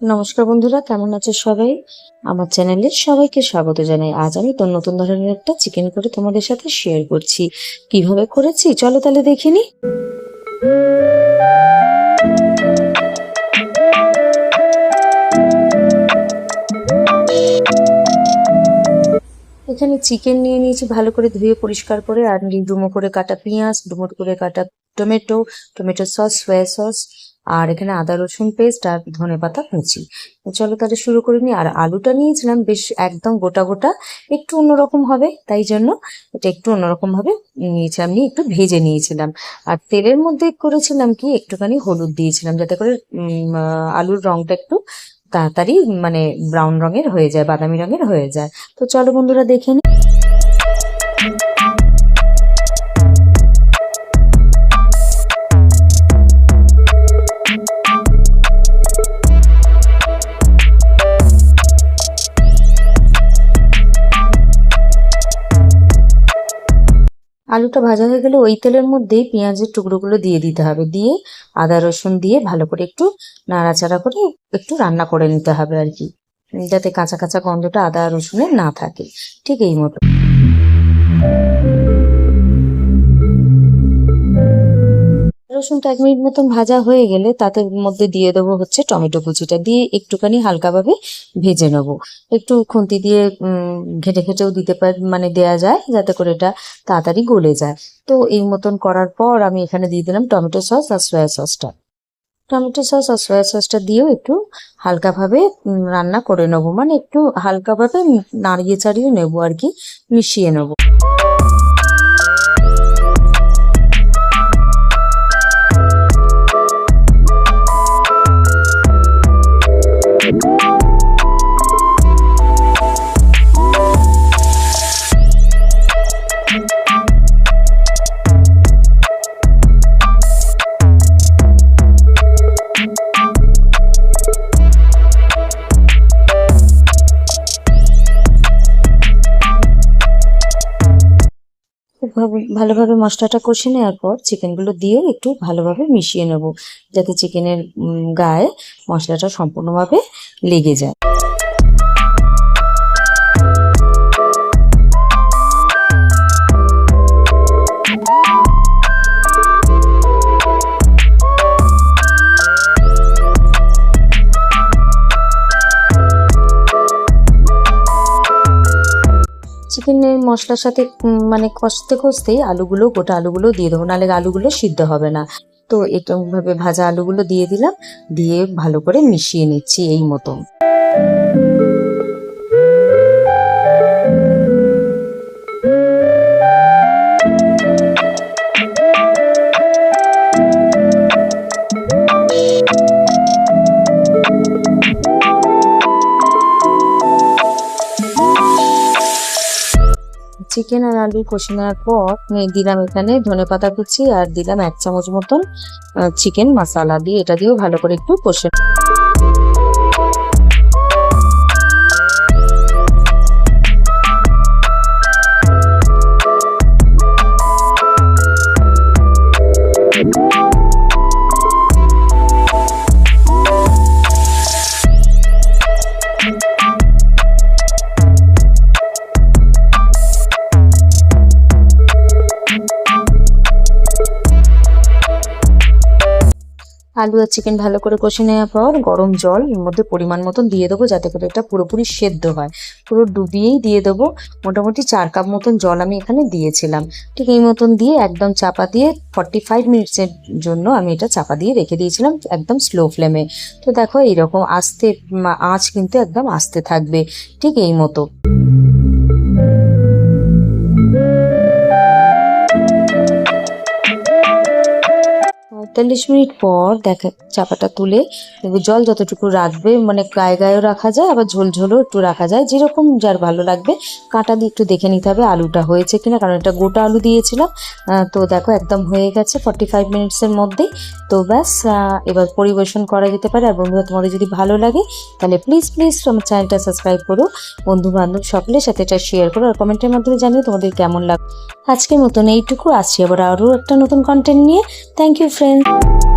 নমস্কার বন্ধুরা, কেমন আছে সবাই? আমার চ্যানেলে সবাইকে স্বাগত জানাই। আজ আমি তো নতুন ধরনের একটা চিকেন করে তোমাদের সাথে শেয়ার করছি। কীভাবে করেছি? চলো তাহলে দেখে নি। এখানে চিকেন নিয়ে নিয়েছি, ভালো করে ধুয়ে পরিষ্কার করে, আর ডুমো করে কাটা পেঁয়াজ ডুমো করে কাটা tomato tomato sauce soy sauce আর এখানে আদা, রসুন পেস্ট আর ধনে পাতা কুচি। চলো তাহলে শুরু করে নিই। আর আলুটা নিয়েছিলাম, বেশ একদম গোটা গোটা, একটু অন্যরকম হবে, তাই জন্য এটা একটু অন্যরকম ভাবে নিয়েছিলাম নিয়ে একটু ভেজে নিয়েছিলাম। আর তেলের মধ্যে করেছিলাম কি, একটুখানি হলুদ দিয়েছিলাম, যাতে করে আলুর রংটা একটু তাড়াতাড়ি মানে ব্রাউন রঙের হয়ে যায়, বাদামি রঙের হয়ে যায়। তো চলো বন্ধুরা দেখে নিই আলুটা ভাজা হয়ে গেলে ওই তেলের মধ্যেই পেঁয়াজের টুকরোগুলো দিয়ে দিতে হবে। দিয়ে আদা, রসুন দিয়ে ভালো করে একটু নাড়াচাড়া করে একটু রান্না করে নিতে হবে আর কি। যাতে কাঁচা কাঁচা গন্ধটা আদা, রসুনের না থাকে। ঠিক এই মতো। রসুনটা এক মিনিট মতন ভাজা হয়ে গেলে তাতে মধ্যে দিয়ে দেবো হচ্ছে টমেটো কুচিটা। দিয়ে একটুখানি হালকাভাবে ভেজে নেব। একটু খুন্তি দিয়ে ঘেটে ঘেটেও দিতে পার মানে দেয়া যায়, যাতে করে এটা তাড়াতাড়ি গলে যায়। তো এই মতন করার পর আমি এখানে দিয়ে দিলাম টমেটো সস আর সয়া সসটা। টমেটো সস আর সয়া সসটা দিয়েও একটু হালকাভাবে রান্না করে নেব। মানে একটু হালকাভাবে নাড়িয়ে চাড়িয়ে নেব আর কি, মিশিয়ে নেব। খুব ভাবে- ভালোভাবে মশলাটা কষে নেওয়ার পর চিকেনগুলো দিয়ে একটু ভালোভাবে মিশিয়ে নেব, যাতে চিকেনের গায়ে মশলাটা সম্পূর্ণভাবে লেগে যায়। চিকেনের মশলার সাথে মানে কষতে কষতেই আলুগুলো, গোটা আলুগুলো দিয়ে দেবো। নাহলে আলুগুলো সিদ্ধ হবে না। তো এরকমভাবে ভাজা আলুগুলো দিয়ে দিলাম। দিয়ে ভালো করে মিশিয়ে নিচ্ছি এই মতো। চিকেন আর আলু কষে নেওয়ার পর দিলাম এখানে ধনে পাতা কুচি আর দিলাম এক চামচ মতন চিকেন মশলা দিয়ে এটা দিয়েও ভালো করে একটু কষে আলু আর চিকেন ভালো করে কষে নেওয়ার পর গরম জল এর মধ্যে পরিমাণ মতন দিয়ে দেবো যাতে করে এটা পুরোপুরি সেদ্ধ হয়। পুরো ডুবিয়েই দিয়ে দেবো। মোটামুটি চার কাপ মতন জল আমি এখানে দিয়েছিলাম। ঠিক এই মতন দিয়ে একদম চাপা দিয়ে ফর্টি ফাইভ মিনিটসের জন্য আমি এটা চাপা দিয়ে রেখে দিয়েছিলাম একদম স্লো ফ্লেমে তো দেখো এইরকম আস্তে আঁচ কিন্তু একদম আস্তে থাকবে। ঠিক এই মতো। পঁয়তাল্লিশ মিনিট পর দেখা, চাপাটা তুলে দেখবে জল যতটুকু রাখবে মানে গায়ে গায়েও রাখা যায়, আবার ঝোল ঝোলও একটু রাখা যায়, যেরকম যার ভালো লাগবে। কাঁটা দিয়ে একটু দেখে নিতে হবে আলুটা হয়েছে কিনা, কারণ এটা গোটা আলু দিয়েছিলাম। তো দেখো একদম হয়ে গেছে ফর্টি ফাইভ মিনিটসের মধ্যেই তো ব্যাস এবার পরিবেশন করা যেতে পারে। আর বন্ধুরা, তোমাদের যদি ভালো লাগে, তাহলে প্লিজ প্লিজ আমার চ্যানেলটা সাবস্ক্রাইব করো। বন্ধু বান্ধব সকলের সাথে এটা শেয়ার করো, আর কমেন্টের মাধ্যমে জানিও তোমাদের কেমন লাগে আজকের মতন এইটুকু। আসছি আবার আরও একটা নতুন কন্টেন্ট নিয়ে। Thank you friend you